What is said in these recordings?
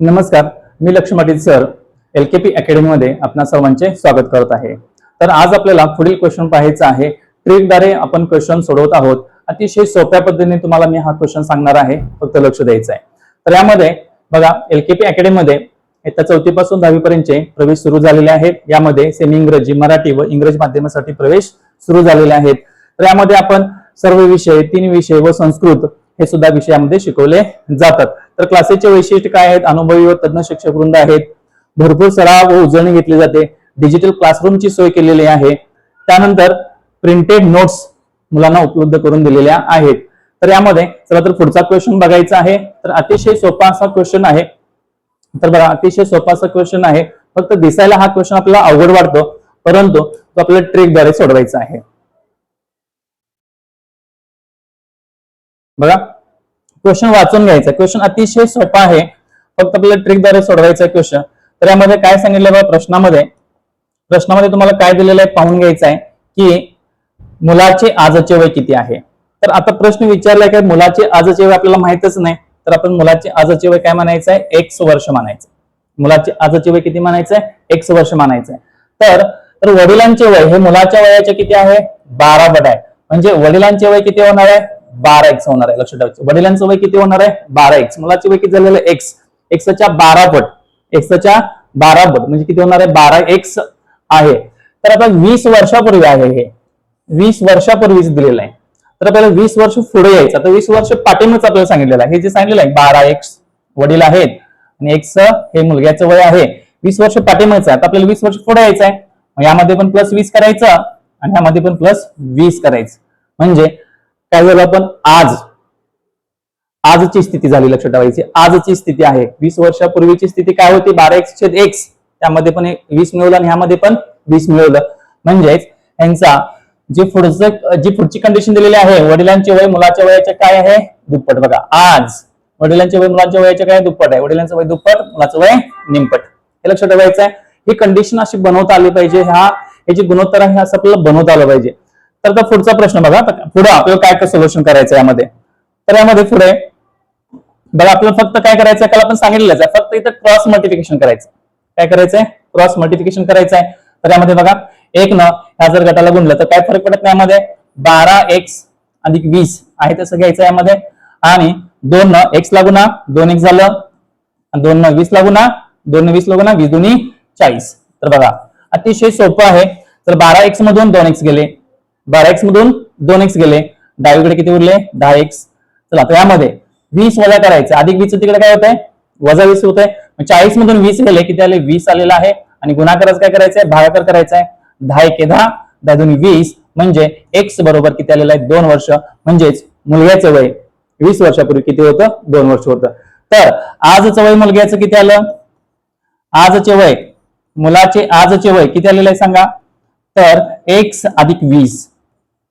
नमस्कार मी Lakshmi Patil sir L K P अकॅडमीमध्ये आपणा सर्वांचे स्वागत करत आहे. तर आज आपल्याला पुढील क्वेश्चन पाहायचा आहे. ट्रिकद्वारे आपण क्वेश्चन सोडवत आहोत. अतिशय सोप्या पद्धतीने तुम्हाला मी हा क्वेश्चन सांगणार आहे. फक्त लक्ष द्यायचं आहे. तर यामध्ये बघा एल के पी अकॅडमीमध्ये इयत्ता चौथीपासून दहावीपर्यंतचे प्रवेश सुरू झालेले आहेत. यामध्ये सेमी इंग्रजी मराठी व इंग्रजी माध्यमासाठी प्रवेश सुरू झालेले आहेत. तर यामध्ये आपण सर्व विषय तीन विषय व संस्कृत हे सुद्धा विषयामध्ये शिकवले जातात. तर क्लासेसचे वैशिष्ट्य काय आहेत? अनुभवी व तज्ञ शिक्षक वृंद आहेत. भरपूर सराव व उजळणी घेतली जाते. डिजिटल क्लासरूमची सोय केलेली आहे. त्यानंतर प्रिंटेड नोट्स मुलांना उपलब्ध करून दिलेल्या आहेत. तर यामध्ये चला तर पुढचा क्वेश्चन बघायचा आहे. तर अतिशय सोपा असा क्वेश्चन आहे. तर बघा अतिशय सोपा असा क्वेश्चन आहे. फक्त दिसायला हा क्वेश्चन आपल्याला अवघड वाटतो. परंतु तो आपल्याला ट्रिकद्वारे सोडवायचा आहे. बघा क्वेश्चन वाचून घ्यायचा. क्वेश्चन अतिशय सोपा आहे. फक्त आपल्याला ट्रिकद्वारे सोडवायचा क्वेश्चन तर यामध्ये काय सांगितलं बघा प्रश्नामध्ये. प्रश्नामध्ये तुम्हाला काय दिलेलं आहे पाहून घ्यायचं आहे की मुलाचे आजचे वय किती आहे? तर आता प्रश्न विचारलाय की मुलाचे आजचे वय आपल्याला माहितच नाही तर आपण मुलाचे आजचे वय काय म्हणायचं आहे? एक्स वर्ष म्हणायचं मुलाचे आजचे वय किती म्हणायचं आहे? एक्स वर्ष म्हणायचं आहे. तर तर वडिलांचे वय हे मुलाच्या वयाचे किती आहे? बारा बट आहे. म्हणजे वडिलांचे वय किती होणार आहे? बारा एक्स होणार आहे. लक्षात ठेवायचं वडिलांचं वय किती होणार आहे? बारा एक्स मुलाचे वय किती झालेलं आहे? एक्स एक्सच्या बारा पट. एक्सच्या बारा पट. म्हणजे किती होणार आहे? बारा एक्स आहे. तर आता वीस वर्षापूर्वी आहे हे. वीस वर्षापूर्वीच दिलेलं आहे. तर आपल्याला वीस वर्ष पुढे यायचं. आता वीस वर्ष पाठीमागच आपल्याला सांगितलेलं आहे. हे जे सांगितलेलं आहे बारा एक्स वडील आहेत आणि एक्स हे मुलग्याचं वय आहे. वीस वर्ष पाठिंबाचं आहे. आता आपल्याला वीस वर्ष पुढे यायचं आहे. यामध्ये पण प्लस वीस करायचं आणि यामध्ये पण प्लस वीस करायचं. म्हणजे त्यावेळेला आपण? आज. आजची स्थिती झाली लक्षात ठेवायची. आजची स्थिती आहे. वीस वर्षापूर्वीची स्थिती काय होती? बारा एक्स छेद एक्स. त्यामध्ये पण एक वीस मिळवलं आणि ह्यामध्ये पण वीस मिळवलं. म्हणजेच यांचा जे पुढचं जी पुढची कंडिशन दिलेली आहे वडिलांचे वय मुलाच्या वयाचे काय आहे? दुप्पट. बघा आज. वडिलांचे वय मुलांच्या वयाचे काय? दुप्पट आहे. वडिलांचं वय दुप्पट मुलाचं वय निमपट. हे लक्षात ठेवायचं आहे ही कंडिशन अशी बनवता आली पाहिजे. ह्या हे गुणोत्तर आहे असं आपल्याला बनवता आलं पाहिजे. तर आता पुढचा प्रश्न बघा. पुढे आपल्याला काय काय सोल्युशन करायचं यामध्ये? तर यामध्ये पुढे बघा आपल्याला फक्त काय करायचं आहे? काल आपण सांगितलेलंच आहे. फक्त इथं क्रॉस मल्टिफिकेशन करायचं. काय करायचंय? क्रॉस मल्टिफिकेशन करायचं आहे तर यामध्ये बघा एक न ह्या जर गटाला गुणलं तर काय फरक पडत नाही यामध्ये? बारा एक्स अधिक वीस आहे तसं घ्यायचं यामध्ये. आणि दोन न एक्स लागू ना दोन एक्स झालं दोन न वीस लागू ना दोन न वीस लागू ना वीस दोन्ही चाळीस. तर बघा अतिशय सोपं आहे. तर बारा एक्स मधून दोन एक्स गेले. बारा एक्स मधून दोन एक्स गेले. डावीकडे किती उरले? दहा एक्स चला तर यामध्ये वीस वजा करायचं. अधिक वीस तिकडे काय होतंय? वजा वीस होत आहे चाळीस मधून वीस गेले किती आले? वीस आलेला आहे. आणि गुणाकाराचं काय करायचंय? भागाकार करायचा आहे दहा एक दहा दहा दोन वीस म्हणजे एक्स बरोबर किती आलेलं आहे? दोन वर्ष. म्हणजेच मुलग्याचं वय. वीस वर्षापूर्वी किती होतं? दोन वर्ष होतं. तर आजचं वय मुलग्याचं किती आलं? आजचे वय. मुलाचे आजचे वय किती आलेलं आहे सांगा? तर एक्स अधिक वीस.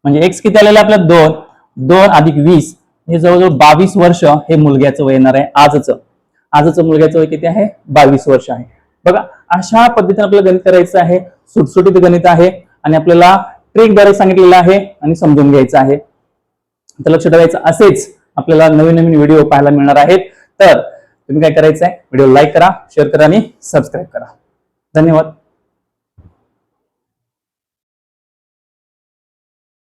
म्हणजे एक्स किती आलेलं आपल्या आपलं? दोन. दोन अधिक वीस. हे जवळजवळ बावीस वर्ष हे मुलग्याचं वय येणार आहे आजचं. आजचं मुलग्याचं वय किती आहे? बावीस वर्ष आहे. बघा अशा पद्धतीने आपल्याला गणित करायचं आहे. सुटसुटीत गणित आहे. आणि आपल्याला ट्रिकद्वारे सांगितलेलं आहे आणि समजून घ्यायचं आहे. तर लक्ष ठेवायचं असेच आपल्याला नवीन नवीन व्हिडिओ पाहायला मिळणार आहेत. तर तुम्ही काय करायचं आहे? व्हिडिओ लाईक करा शेअर करा आणि सबस्क्राईब करा. धन्यवाद.